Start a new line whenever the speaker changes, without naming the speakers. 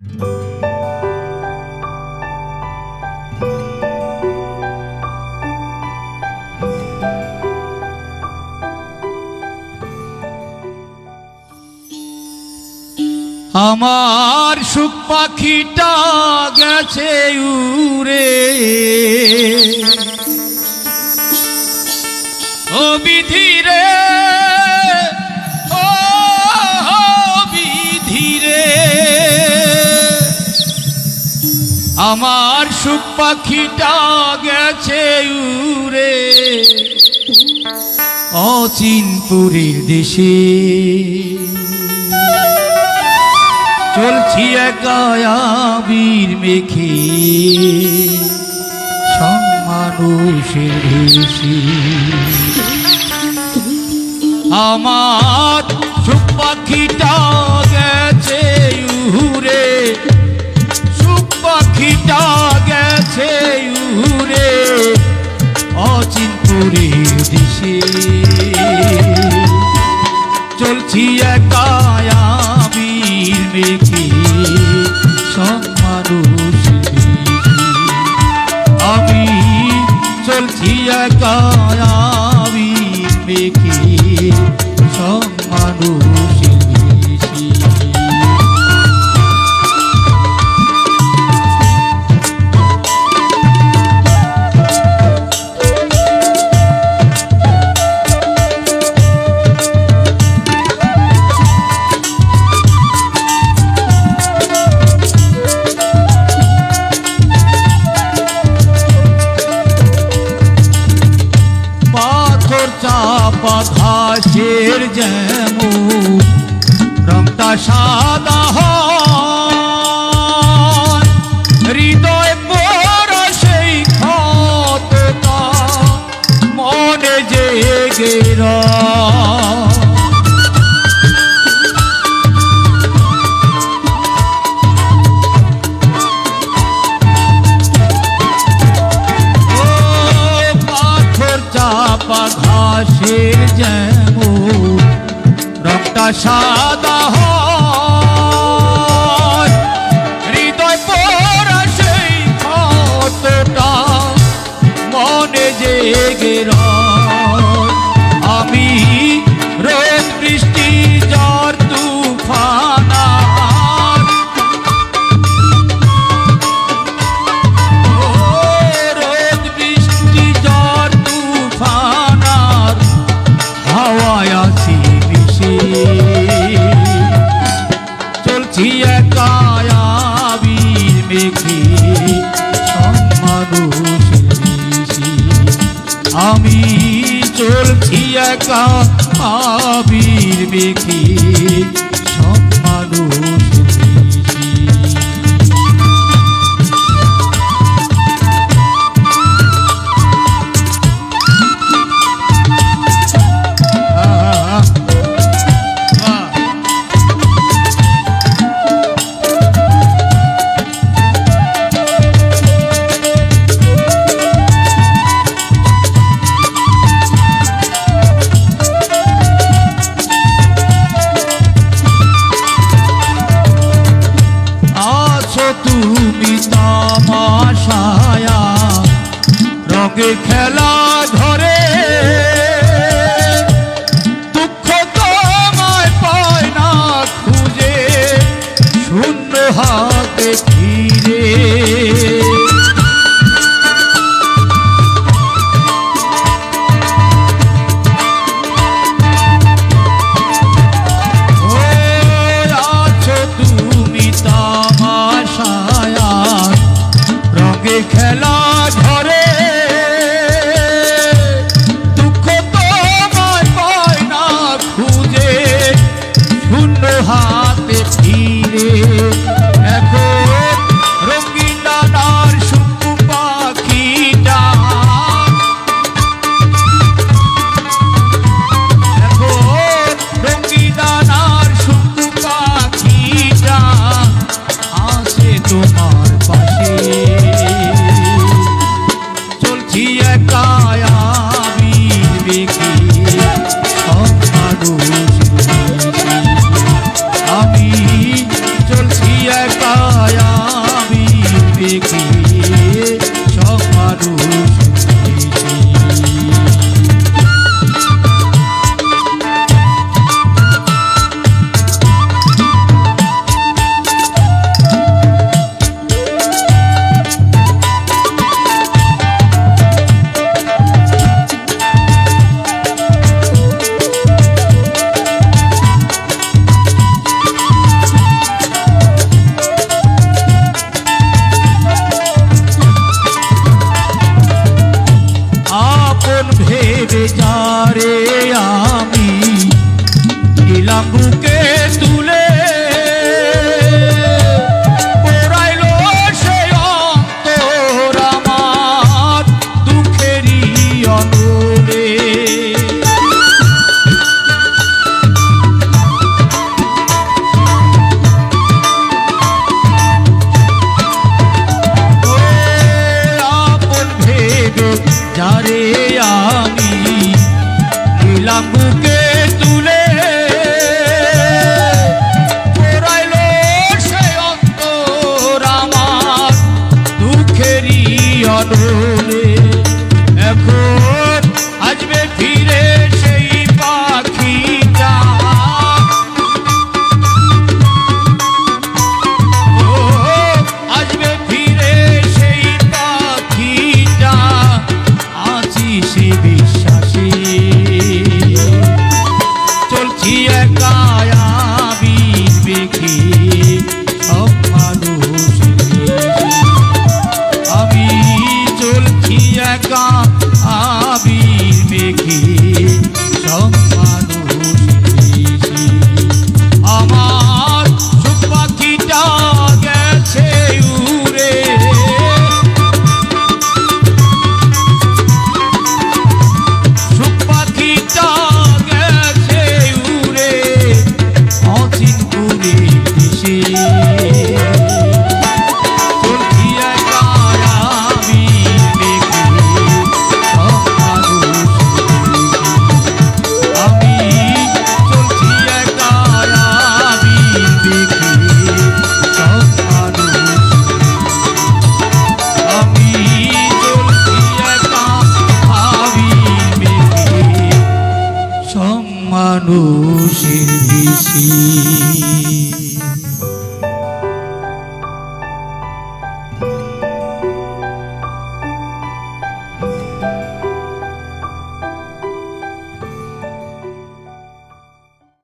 আমার সুখ পাখিটা গেছে উরে ও বিধি আমার সুখ পাখিটা গেছে উড়ে অচিনপুরীর দেশে। চলছি একায়াবির মেখে সম্মানুষের আমার সুখ পাখিটা কর time. মেঘিয়ে কায়াবি মেঘি সমাগুষি আমি চলছি একা আবির মেঘি খেলা ধরে। দুঃখ তোমায় পায় না খুঁজে শূন্য হাতে ফিরে। 忆